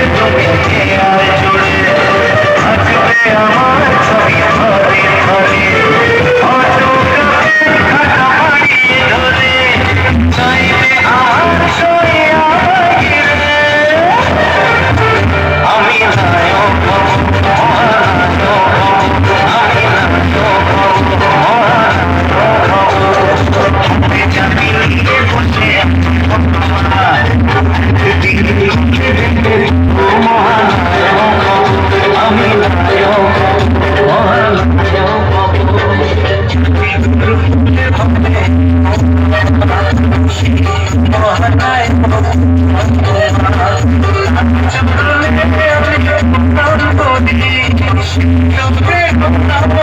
তুমি আর জুড়ে থাকবে আমার I'm